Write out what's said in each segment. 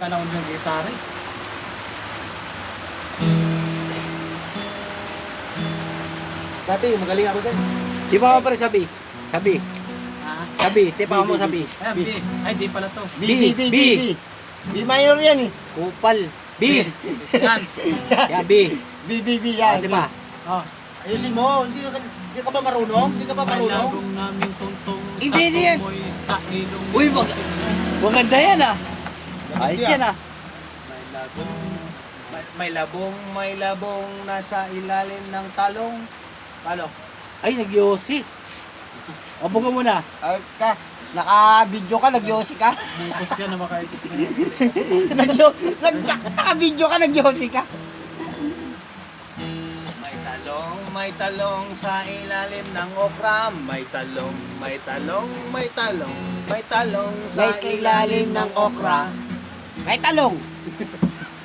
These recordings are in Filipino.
Panahon yung gitara. eh. Dati, magaling ako dyan. Di ba mo pare sabi? Sabi. Ah, Sabi. Tipa mo sabi. ayan, B. Ay, di pala to. B, B, B, B, B. B, B. B minor yan eh. Kupal. B. Yan. Yan, B. B, B, B Ah, yan. di ba? Oh. Ayusin mo, hindi ka, hindi ka ba marunong? Hindi ka ba marunong? Malagong namin tuntong Hindi, hindi yan. tumoy sa ilong Uy, wag-. Maganda yan ah. Ayos yan ah. May labong, may, may labong, may labong nasa ilalim ng talong. Paano? Ay, nag-yosi. Abo ka muna. Ay, ka, naka-video ka, nag-yosi ka. Bukos yan na Naka-video ka, nag-yosi ka. May talong, may talong sa ilalim ng okra. May talong, may talong, may talong, may talong sa May ilalim ng okra. May talong.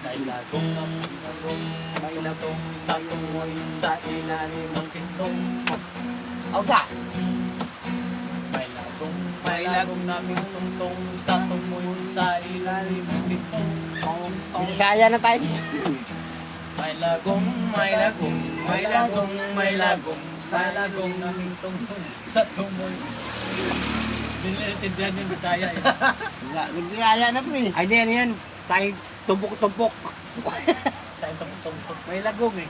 May lagong ng lagong, may lagong sa tumoy sa ilalim ng sintong. Oga. May lagong, may lagong naming tungtong sa tumoy sa ilalim ng sintong. Tong, tong. Bisaya na tayo. May lagong, may lagong, may lagong, may lagong, sa lagong naming tungtong sa tumoy. Hindi nila naintindihan yung Bisaya eh. Nagbiyaya na po eh. Ay, yan yan. Tayo tumpok-tumpok. Itong tungtong. May lagong eh.